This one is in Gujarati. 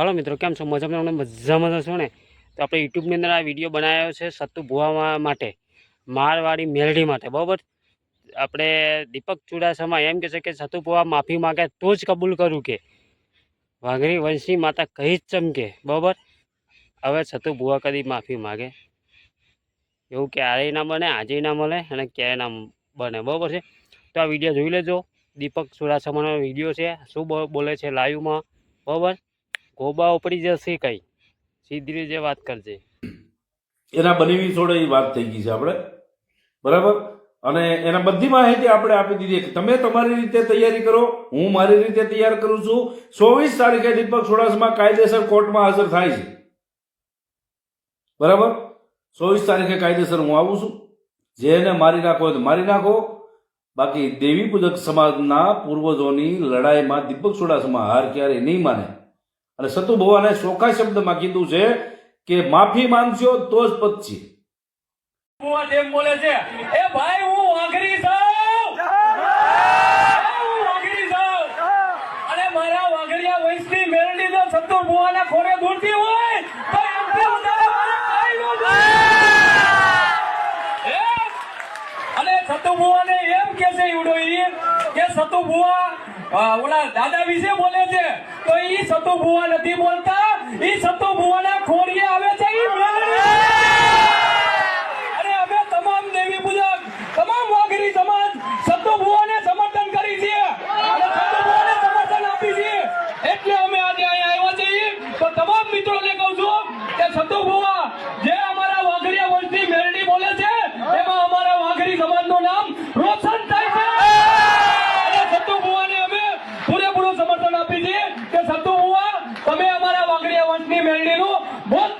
હાલો મિત્રો, કેમ છો? મજામાં તમને મજામાં છો ને? તો આપણે યુટ્યુબની અંદર આ વીડિયો બનાવ્યો છે સત્તુ ભુવા માટે, મારવાડી મેલડી માટે, બરાબર? આપણે દીપક ચુડાસમા એમ કહે છે કે સત્તુ ભુવા માફી માગે તો જ કબૂલ કરું કે. વાઘરી વંશી માતા કહી જ ચમકે બરાબર? હવે સત્તુ ભુવા કદી માફી માગે. એવું ક્યારેય ના બને આજે ના મળે અને ક્યારેય ના બને, બરાબર છે? તો આ વીડિયો જોઈ લેજો. દીપક ચુડાસમાનો વીડિયો છે, શું બોલે છે લાઈવમાં બરાબર? ગોબા ઉપડી જશે કઈ? સીધી રીતે વાત કરજે. એના બનેવી જોડે એ વાત થઈ ગઈ છે આપણે. બરાબર? અને એના બધી માહિતી આપણે આપી દીધી કે તમે તમારી રીતે તૈયારી કરો, હું મારી રીતે તૈયાર કરું છું. ચોવીસ તારીખે દીપક સોડાસમાં કાયદેસર કોર્ટમાં હાજર થાય છે. બરાબર? ચોવીસ તારીખે કાયદેસર હું આવું છું. જેને મારી નાખો તો મારી નાખો. બાકી દેવી પૂજક સમાજના પૂર્વજોની લડાઈમાં દીપક સોડાસમાં હાર ક્યારેય નહીં માને. અને સતુ ભવાને ચોખ્ખા શબ્દમાં કીધું છે કે માફી માંગશો તો જ પતશે બુઆ બોલે છે એ ભાઈ હું વાઘરી છું. હું વાઘરી છું. અને મારા વાઘરિયા વંશની મેરડી જો સતુ ભવાના ખોરે દૂરથી હોય તો એમથી વધારે મારે કાંઈ ન અને સત્તુ બુઆને એમ કે છે ઈવડો કે સતુ બુઆ ઓલા દાદા વિશે બોલે છે ઈ બુઆ નથી બોલતા. ઈ સત્તુ બુઆના ખોરીએ આવે છે ઈ. અને અમે તમામ દેવી પૂજક, તમામ વાઘરી સમાજ સત્તુ ભુવાને સમર્થન કરી છે અને સત્તુ ભુવાને સમર્થન આપી છે એટલે અમે આજે અહીંયા આવ્યા છીએ. તો તમામ મિત્રોને કહું છું કે સત્તુ ભુવા વાઘરીયા વંશની મેળણીનું ભૂત